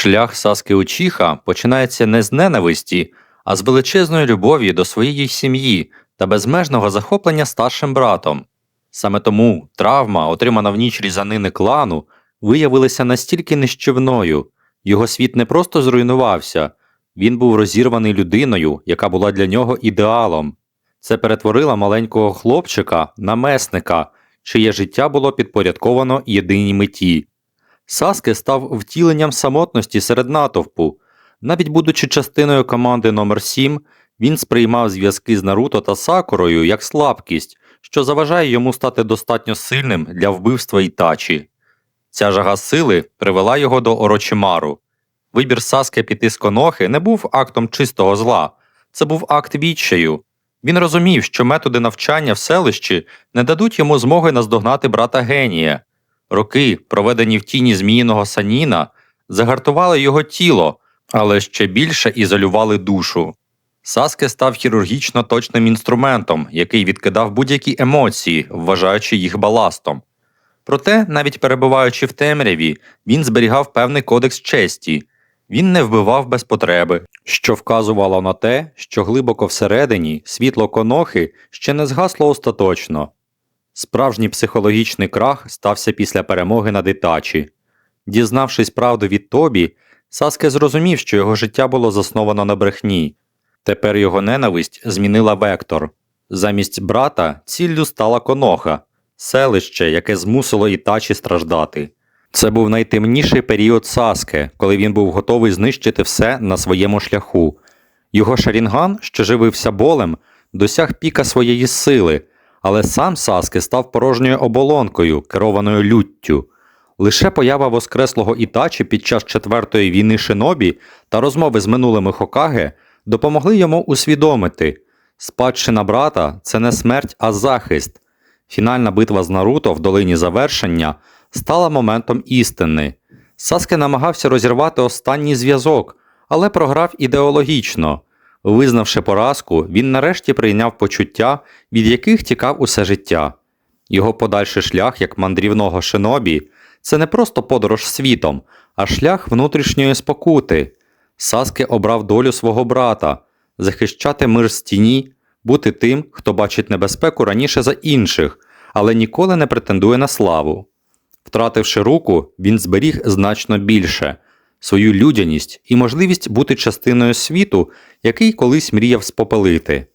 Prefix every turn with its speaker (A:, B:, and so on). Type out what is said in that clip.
A: Шлях Саски Учіха починається не з ненависті, а з величезної любові до своєї сім'ї та безмежного захоплення старшим братом. Саме тому травма, отримана в ніч різанини клану, виявилася настільки нищівною. Його світ не просто зруйнувався, він був розірваний людиною, яка була для нього ідеалом. Це перетворило маленького хлопчика на месника, чиє життя було підпорядковано єдиній меті. Саске став втіленням самотності серед натовпу. Навіть будучи частиною команди номер 7 він сприймав зв'язки з Наруто та Сакурою як слабкість, що заважає йому стати достатньо сильним для вбивства Ітачі. Ця жага сили привела його до Орочимару. Вибір Саске піти з Конохи не був актом чистого зла, це був акт відчаю. Він розумів, що методи навчання в селищі не дадуть йому змоги наздогнати брата генія. Роки, проведені в тіні зміїного саніна, загартували його тіло, але ще більше ізолювали душу. Саске став хірургічно точним інструментом, який відкидав будь-які емоції, вважаючи їх баластом. Проте, навіть перебуваючи в темряві, він зберігав певний кодекс честі. Він не вбивав без потреби, що вказувало на те, що глибоко всередині світло конохи ще не згасло остаточно. Справжній психологічний крах стався після перемоги над Ітачі. Дізнавшись правду від Тобі, Саске зрозумів, що його життя було засновано на брехні. Тепер його ненависть змінила вектор. Замість брата ціллю стала коноха, селище, яке змусило Ітачі страждати. Це був найтемніший період Саске, коли він був готовий знищити все на своєму шляху. Його шарінган, що живився болем, досяг піка своєї сили, але сам Саске став порожньою оболонкою, керованою люттю. Лише поява воскреслого Ітачі під час четвертої війни Шинобі та розмови з минулими Хокаге допомогли йому усвідомити спадщина брата це не смерть, а захист. Фінальна битва з Наруто в долині завершення стала моментом істини. Саске намагався розірвати останній зв'язок, але програв ідеологічно. Визнавши поразку, він нарешті прийняв почуття, від яких тікав усе життя. Його подальший шлях як мандрівного шинобі це не просто подорож світом, а шлях внутрішньої спокути. Саске обрав долю свого брата захищати мир з тіні, бути тим, хто бачить небезпеку раніше за інших, але ніколи не претендує на славу. Втративши руку, він зберіг значно більше свою людяність і можливість бути частиною світу, який колись мріяв спопелити.